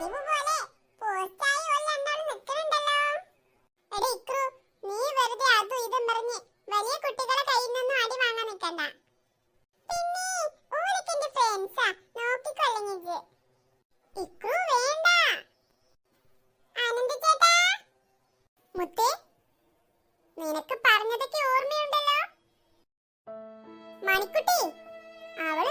പതിവ് പോലെ പോസ്റ്റായി രണ്ടാളും നിൽക്കുന്നുണ്ടല്ലോ എടി ഇക്രു നീ വെറുതെ അതും ഇതും പറഞ്ഞ് വലിയ കുട്ടികളെ കയ്യിൽ അടി വാങ്ങാൻ നിൽക്കണ്ട പിന്നെ ഓരൊക്കെ എന്റെ ഫ്രണ്ട്സാ ഇക്രു വേണ്ട. ആനന്ദ ചേട്ടാ. മുത്തേ നിനക്ക് പറഞ്ഞതൊക്കെ ഓർമ്മയുണ്ടല്ലോ. മണിക്കുട്ടി അവൾ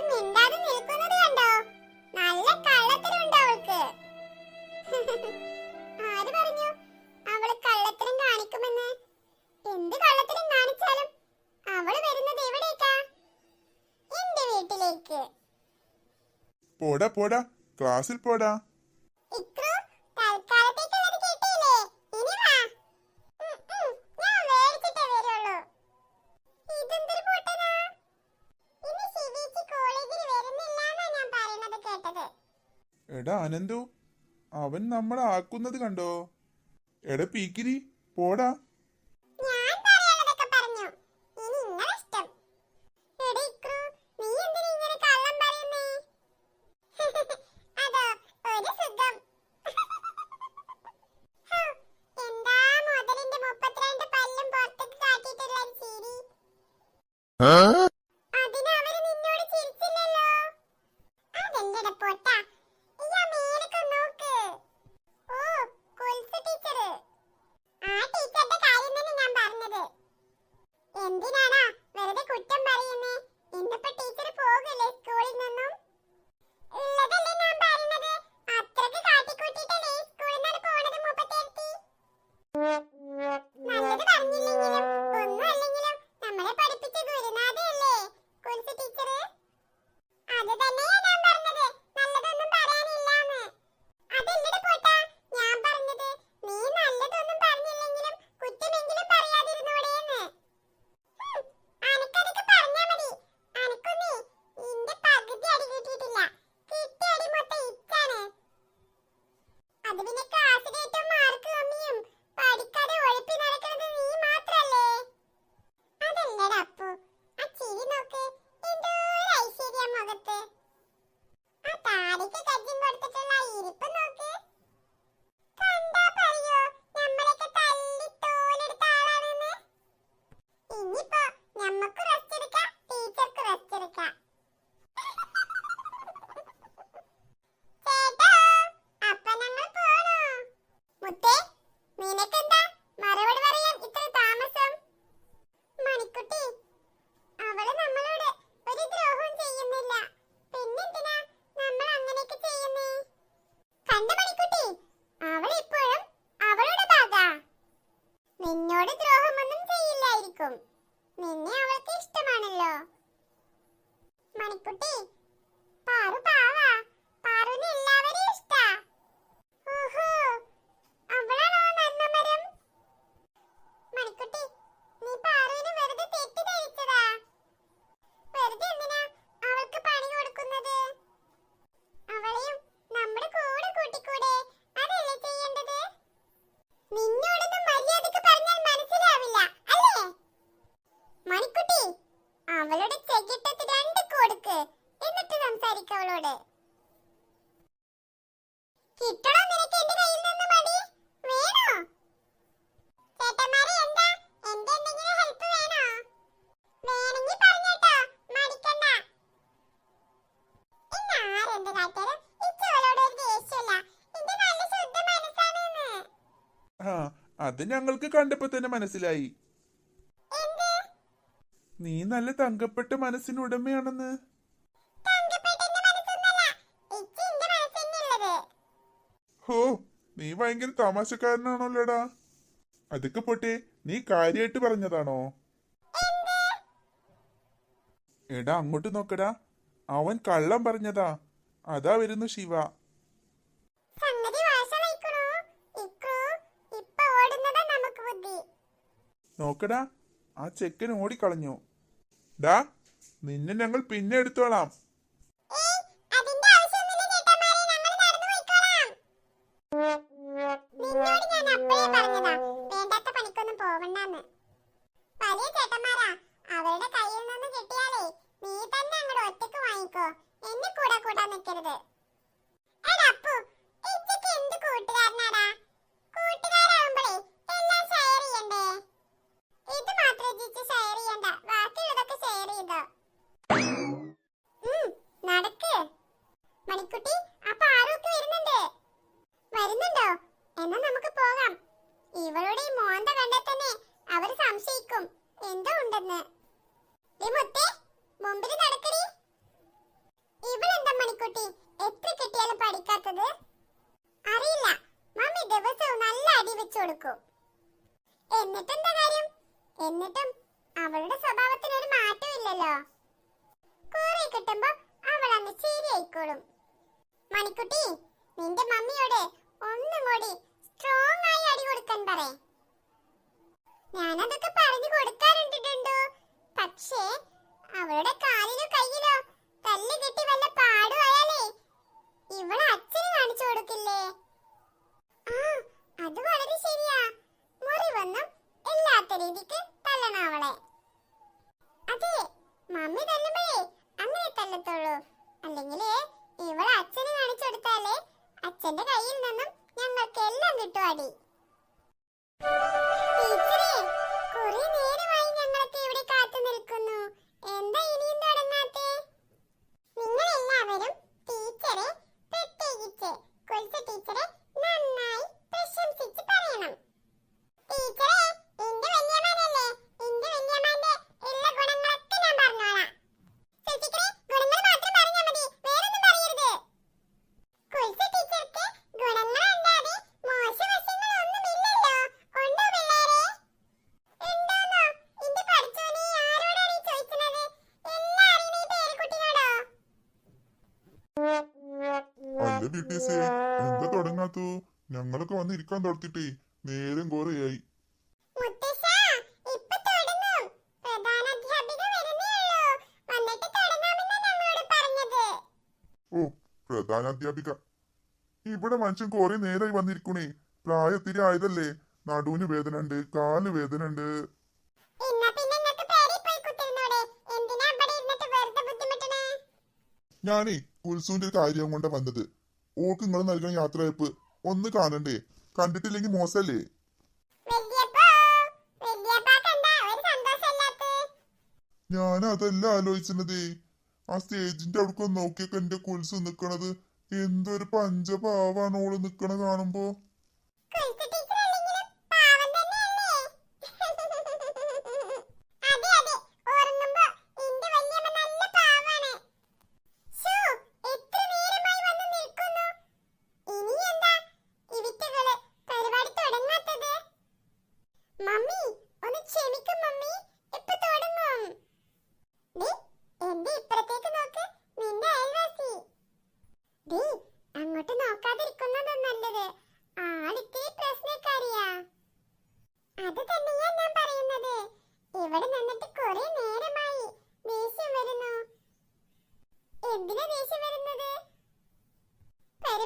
വരുന്നില്ലാന്നാ പോടാ. ക്ലാസ്സിൽ പോടാ. എടാ അനന്തു. അവൻ നമ്മളെ ആക്കുന്നത് കണ്ടോ? എടാ പീക്കിരി പോടാ. നിന്നോട് ദ്രോഹമൊന്നും ചെയ്യില്ലായിരിക്കും. നിന്നെ അവൾക്ക് ഇഷ്ടമാണല്ലോ. മണിക്കുട്ടി പാറു പാവാ. സംസാരിക്ക അവളോട് കിട്ടണം നിനക്ക് എന്റെ കയ്യിൽ നിന്ന് മടി? വേണോ? ചേട്ടന്മാരെ എന്താ? എന്റെ എന്തെങ്കിലും ഹെൽപ്പ് വേണോ? വേണമെങ്കിൽ പറഞ്ഞേട്ടോ മടിക്കണ്ട. ഇന്ന് ആരെന്ത് ഇച്ചവളോട് ഒരു ദേഷ്യമില്ല എന്റെ നല്ല ശുദ്ധ മനസ്സാണെന്ന്. ആ അത് ഞങ്ങൾക്ക് കണ്ടപ്പോ തന്നെ മനസ്സിലായി. നീ നല്ല തങ്കപ്പെട്ട മനസ്സിനുടമയാണെന്ന് ഹോ നീ ഭയങ്കര തമാശക്കാരനാണല്ലോടാ. അതൊക്കെ പോട്ടെ നീ കാര്യമായിട്ട് പറഞ്ഞതാണോ? എടാ അങ്ങോട്ട് നോക്കടാ. അവൻ കള്ളം പറഞ്ഞതാ. അതാ വരുന്നു ശിവ. നോക്കടാ ആ ചെക്കൻ ഓടിക്കളഞ്ഞു. ഡാ നിന്നെ ഞങ്ങൾ പിന്നെ എടുത്തോളാം. നിന്നോട് ഞാൻ അപ്പഴേ പറഞ്ഞതാ. വേണ്ടാത്ത പണിക്കൊന്നും പോവണ്ടെന്ന്. വലിയ ചേട്ടന്മാരാ. അവരുടെ കയ്യിൽ നിന്ന് കിട്ടിയാലേ നീ തന്നെ അങ്ങോട്ട് ഒറ്റയ്ക്ക് വാങ്ങിക്കോ. എന്നെ കൂടെ കൂട്ടാൻ നിൽക്കരുത് എടാ അപ്പു എന്ത് ഷെയർ അറിയില്ല. മമ്മി ദിവസവും നല്ല അടി വെച്ചു കൊടുക്കും. എന്നിട്ടെന്താ കാര്യം? എന്നിട്ടും അവളുടെ സ്വഭാവത്തിന് ഒരു മാറ്റമില്ലല്ലോ കുറെ കിട്ടുമ്പോ അവൾ ശരിയായിക്കോളും. മണിക്കുട്ടി നിന്റെ മമ്മിയോട് ഒന്നും കൂടി ആയി അടി കൊടുക്കാൻ പറയേ. ഞാനതൊക്കെ പറഞ്ഞു കൊടുക്കാറുണ്ടിട്ടുണ്ടോ? പക്ഷേ അവളുടെ കാലിലോ കയ്യിലോ തല്ല് കെട്ടി വല്ല പാടുമായാലേ? ഇവളെ അച്ഛന് കാണിച്ചു കൊടുക്കില്ലേ? ആ അത് വളരെ ശരിയാ. മുറിവൊന്നും ഇല്ലാത്ത രീതിക്ക് തല്ലണം അവളെ. അതെ മമ്മി തല്ലുമ്പോഴേ അങ്ങനെ തല്ലത്തുള്ളൂ. അല്ലെങ്കിൽ ഇവളെ അച്ഛന് കാണിച്ചു കൊടുത്താലേ അച്ഛന്റെ കയ്യിൽ നിന്നും ഞങ്ങൾക്ക് എല്ലാം കിട്ടുവാടി ടീച്ചറേ കുറെ നേരമായി ഞങ്ങളൊക്കെ ഇവിടെ കാത്തു നിൽക്കുന്നു എന്താ ഇനിയും അല്ല ബിട്ടീസേ എന്താ തുടങ്ങാത്തു? ഞങ്ങളൊക്കെ വന്ന് ഇരിക്കാൻ തുടത്തിട്ടേ. നേരം കോറയായി. ഓ പ്രധാനാധ്യാപിക ഇവിടെ മനുഷ്യൻ കുറെ നേരായി വന്നിരിക്കണേ. പ്രായത്തിരി ആയതല്ലേ. നടുവിന് വേദന ഉണ്ട് കാൽ വേദന ഉണ്ട് ഞാനേ കുൽസൂന്റെ ഒരു കാര്യം കൊണ്ടാ വന്നത്. ഓൾക്ക് നിങ്ങൾ നൽകുന്ന യാത്രയപ്പ് ഒന്ന് കാണണ്ടേ? കണ്ടിട്ടില്ലെങ്കിൽ മോശല്ലേ? ഞാൻ അതല്ല ആലോചിച്ചതേ ആ സ്റ്റേജിന്റെ അവിടെ നോക്കിയൊക്കെ എന്റെ കൊലുസ് നിക്കണത്. എന്തൊരു പഞ്ചപാവാണ് ഓൾ നിക്കണ കാണുമ്പോ.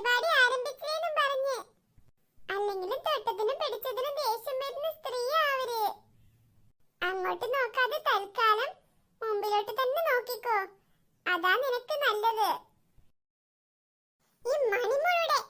പരിപാടി ആരംഭിച്ചേന്നും പറഞ്ഞ്. അല്ലെങ്കിലും തൊട്ടതിനും പിടിച്ചതിനും ദേഷ്യം വരുന്ന സ്ത്രീയാ അങ്ങോട്ട് നോക്കാതെ തൽക്കാലം മുമ്പിലോട്ട് തന്നെ നോക്കിക്കോ. അതാ നിനക്ക് നല്ലത്. ഈ മണിമുഴുടെ